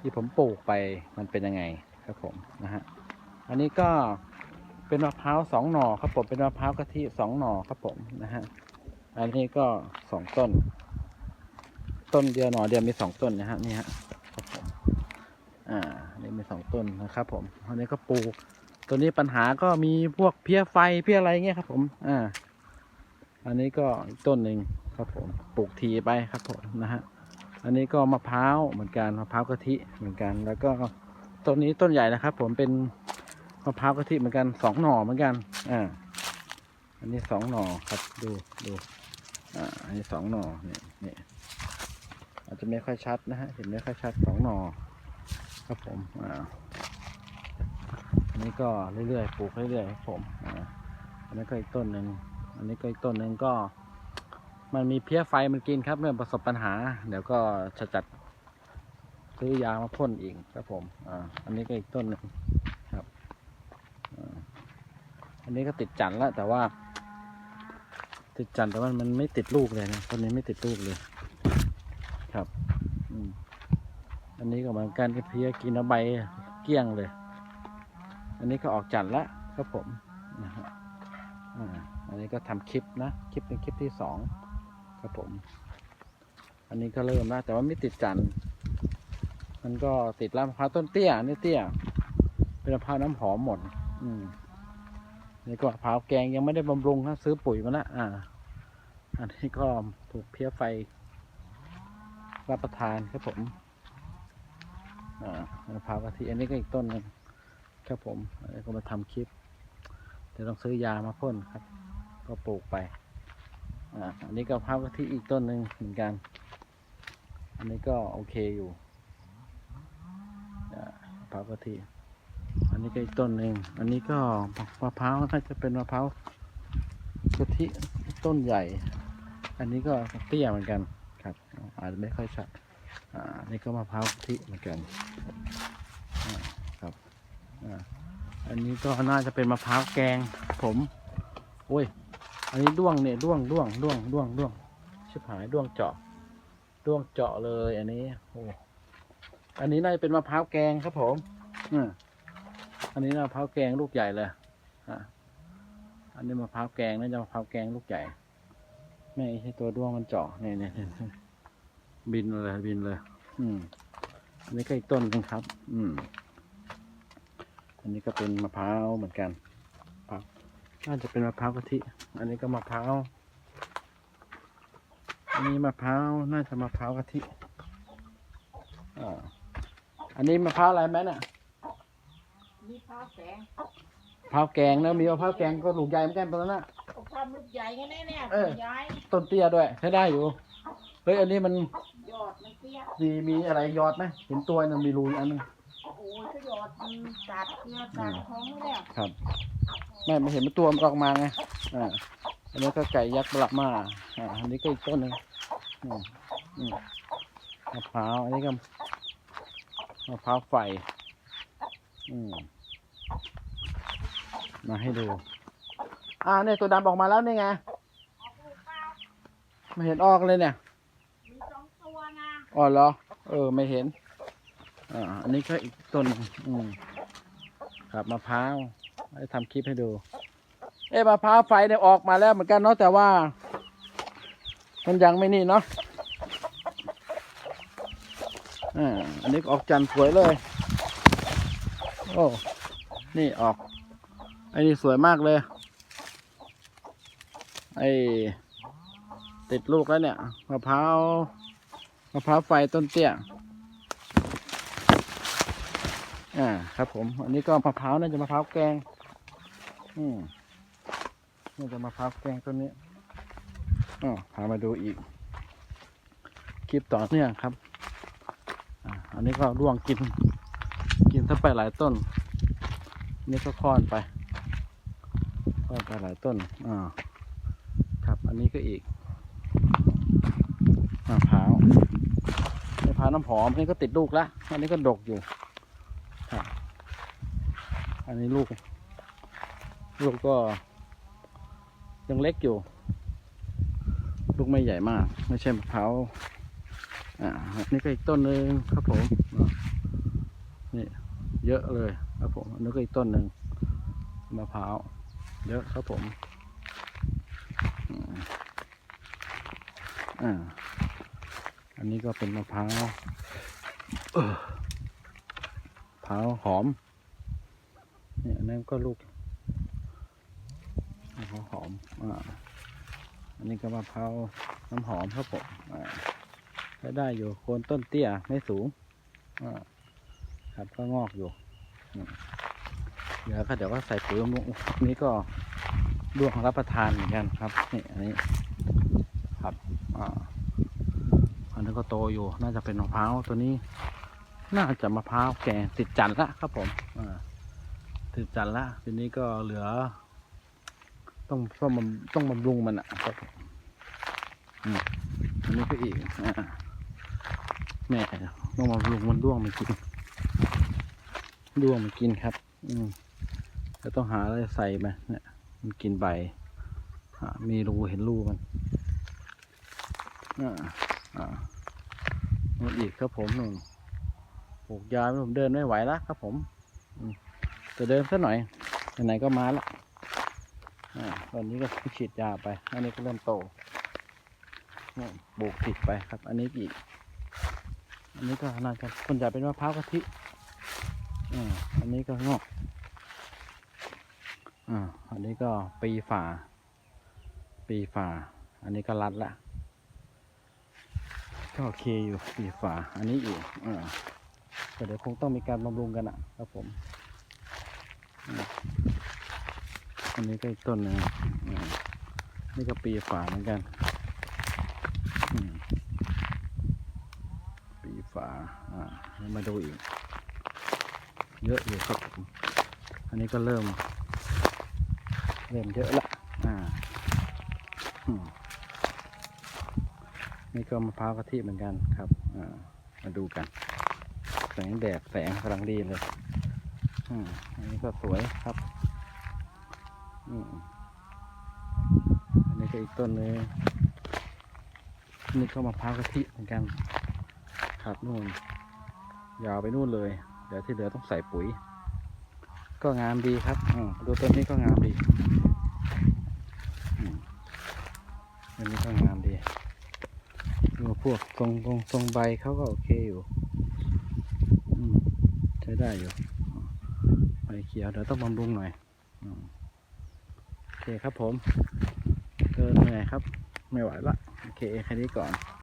ที่ผมปลูกไปมันเป็นยังไงครับผมนะฮะอันนี้ก็เป็นมะพร้าวสองหน่อครับผมเป็นมะพร้าวกะทิสองหน่อครับผมนะฮะอันนี้ก็สองต้น ต้นเดียวหน่อเดียวมีสองต้นนะฮะนี่ฮะครับผมอ่านี่มีสองต้นนะครับ ผมอันนี้ก็ปลูก ตัวนี้ปัญหาก็มีพวกเพี้ยไฟเพี้ยอะไรเงี้ยครับ ผมอ่าอันนี้ก็ต้นหนึ่งครับผมปลูกทีไปครับผมนะฮะ อันนี้ก็มะพร้าวเหมือนกันมะพร้าวกะทิเหมือนกัน แล้วก็ต้นนี้ต้นใหญ่นะครับ ผมเป็นมะพร้าวกะทิเหมือนกันสองหน่อเหมือนกันอ่าอันนี้สองหน่อครับดูดูอ่าอันนี้สองหน่อเนี่ยนี่อาจจะไม่ค่อยชัดนะฮะเห็นไม่ค่อยชัดสองหน่อครับผมอ่าอันนี้ก็เรื่อยๆปลูกเรื่อยๆครับผมอ่าอันนี้ก็อีกต้นหนึ่งอันนี้ก็อีกต้นหนึ่งก็ มันมีเพี้ยไฟมันกินครับเมื่อประสบปัญหา เดี๋ยวก็จะจัดซื้อยามาพ่นอีกครับผมอ่าอันนี้ก็อีกต้นหนึงครับอันนี้ก็ติดจันทร์แล้วแต่ว่า ติดจันทร์แต่ว่ามันไม่ติดลูกเลยนะต้นนี้ไม่ติดลูกเลย ครับอือันนี้ก็เหมือนกันไอ้เพี้ยกินเอาใบเกลี้ยงเลย อันนี้ก็ออกจันทร์แล้วครับผมนะฮะอ่าอันนี้ก็ทำคลิปนะ คลิปเป็นคลิปที่สอง ครับผม อันนี้ก็เริ่มแล้วแต่ว่าไม่ติดจันทร์มันก็ติดลำพร้าวต้นเตี้ยนี่เตี้ย เป็นมะพร้าวน้ำหอมหมด อืมนี่ก็มะพร้าวแกงยังไม่ได้บำรุงครับซื้อปุ๋ยมาล้วอ่า อันนี้ก็ถูกเพี้ยไฟ รับประทานครับผม อ่ามะพร้าวกะทิอันนี้ก็อีกต้นหนึงครับผมอันนี้ก็มาทำคลิปเดี๋ยวต้องซื้อยามาพ่นครับ ก็ปลูกไป อ่าอันนี้ก็มะพร้าวกะทิอีกต้นหนึ่งเหมือนกัน อันนี้ก็โอเคอยู่อ่ามะพร้าวกะทิอันนี้ก็อีกต้นหนึ่งอันนี้ก็มะพร้าวน่าจะเป็นมะพร้าวกะทิต้นใหญ่ อันนี้ก็เตี้ยเหมือนกันครับ อาจจะไม่ค่อยชัดอ่านนี้ก็มะพร้าวกะทิเหมือนกันครับอ่าอันนี้ก็น่าจะเป็นมะพร้าวแกง ผมโอ้ย อันนี้ด้วงเนี่ยด้วงด้วงด้วงด้วงด้วงชิบหายด้วงเจาะด้วงเจาะเลย อันนี้โอ้อันนี้น่าจะเป็นมะพร้าวแกงครับผมอือันนี้มะพร้าวแกงลูกใหญ่เลยอะอันนี้มะพร้าวแกงน่าจะมะพร้าวแกงลูกใหญ่ไม่ใช่ตัวด้วงมันเจาะเนี่ยเนี่ยบินเลยบินเลย อืมอันนี้ก็อีกต้นหนึงครับ อืม อันนี้ก็เป็นมะพร้าวเหมือนกัน น่าจะเป็นมะพร้าวกะทิ อันนี้ก็มะพร้าว อันนี้มะพร้าว น่าจะมะพร้าวกะทิอ่าอันนี้มะพร้าวอะไรแม่น่ะมีข้าวแกงมะพร้าวแกงนะมีมะพร้าวแกงก็ลูกใหญ่เหมือนกันตอนนั้นน่ะ เอาความลูกใหญ่ไงเนี่ยเนี่ยเออย้ายต้นเตี้ยด้วยใช้ได้อยู่ เฮ้ย อันนี้มันยอดมันเตี้ย มีมีอะไรยอดไหมเห็นตัวหนึงมีรูอีกอันหนึงโอ้ ยก็ยอดมันตัดเตี้ยตัดท้องไม่แล้วครับ ไม่ไม่เห็นมันตัวมันออกมาไงอ่าอันนี้ก็ไก่ยักษ์บลักมาอ่าอันนี้ก็อีกต้นหนึ่งอืมอืมมะพร้าวอันนี้ก็มะพร้าวไฟอืมมาให้ดู อ่าเนี่ยตัวดำออกมาแล้วนี่ไงไม่เห็นออกเลยเนี่ยมีสองตัวนะอ๋อเหรอ เออ ไม่เห็น อ่าอันนี้ก็อีกต้นอืมครับมะพร้าวให้ทำคลิปให้ดู เอ๊ะมะพร้าวไฟเนี่ยออกมาแล้วเหมือนกันเนาะแต่ว่า มันยังไม่นี่เนาะอ่าอันนี้ออกจันทร์สวยเลย โอ้นี่ออกไอ้นี่สวยมากเลย ไอ้ติดลูกแล้วเนี่ยมะพร้าวมะพร้าวไฟต้นเตี้ย อ่า ครับ ผม อันนี้ก็มะพร้าวน่าจะมะพร้าวแกง อืมน่าจะมะพร้าวแกงต้นนี้อ๋อพามาดูอีก คลิปต่อเนื่องครับ อ่า อันนี้ก็ร่วงกิน กินถ้าไปหลายต้น นี่ก็ค่อนไปค่อนไปหลายต้น อ่า ครับ อันนี้ก็อีกมะพร้าวมะพร้าวน้ำหอมนนี้ก็ติดลูกแล้วอันนี้ก็ดกอยู่ อันนี้ลูก ลูกก็ ยังเล็กอยู่ ลูกไม่ใหญ่มาก ไม่ใช่มะพร้าวอ่าอันนี้ก็อีกต้นหนึ่งครับผมอ่เยอะเลยครับผมอันนี้ก็อีกต้นหนึ่งมะพร้าวเยอะครับผมอ่าอันนี้ก็เป็นมะพร้าวเออมะพร้าวหอม เนี่ยอันนั้นก็ลูกมะพร้าวหอม อ่า อันนี้ก็มะพร้าวน้ำหอมครับผมอ่าใช้ได้อยู่โคนต้นเตี้ยไม่สูง อ่า ครับก็งอกอยู่ เดี๋ยวก็เดี๋ยวก็ใส่ปุ๋ยบำรุงนี้ก็ร่วงรับประทานเหมือนกันครับนี่อันนี้ ครับ อ่า อันนี้ก็โตอยู่ น่าจะเป็นมะพร้าวตัวนี้ น่าจะมะพร้าวแก่ติดจันทร์ละครับผม อ่า ติดจันทร์ละทีนี้ก็เหลือ ต้องต้องบำต้องบำรุงมันอะครับอืมอันนี้ก็อีกอ่าแม่ต้องบำรุงมันด้วงมันกินด้วงมันกินครับ อืมจะต้องหาอะไรใส่ไปเนี่ย มันกินใบอ่ามีรูเห็นรูมันอ่าอ่ามันอีกครับผมหนึ่งปลูกยาไม่ผมเดินไม่ไหวแล้วครับผม อืม จะเดินสักหน่อยไหนก็มาละอ่าตอนนี้ก็ฉีดยาไป อันนี้ก็เริ่มโตนี่ปลูกติดไปครับ อันนี้อีก อันนี้ก็น่าจะคนใหญ่เป็นมะพร้าวกะทิอ่าอันนี้ก็งอกอ่าอันนี้ก็ปีฝ่าปีฝ่าอันนี้ก็รัดละก็โอเคอยู่ปีฝ่าอันนี้อีกอ่าแต่เดี๋ยวคงต้องมีการบำรุงกันอะ ครับผม อันนี้ก็อีกต้นหนึ่งอืมนี่ก็ปีฝาเหมือนกัน ปีฝาอ่ามาดูอีก เยอะอยู่ครับผมอันนี้ก็เริ่ม เริ่มเยอะละอ่าอืมนี่ก็มะพร้าวกะทิเหมือนกันครับ อ่า มาดูกัน แสงแดดแสงกำลังดีเลย อันนี้ก็สวยครับอันนี้ก็อีกต้นเลยนี่ก็มะพร้าวกะทิเหมือนกันครับนู่น ยาวไปนู่นเลย เดี๋ยวที่เหลือต้องใส่ปุ๋ย ก็งามดีครับอืมดูต้นนี้ก็งามดีอันนี้ก็งามดีดูพวกทรงทรงทรงใบเขาก็โอเคอยู่ใช้ได้อยู่ ใบเขียวเดี๋ยวต้องบำรุงหน่อยโอเคครับผมเดินเหนื่อยครับ ไม่ไหวละ โอเคแค่นี้ก่อน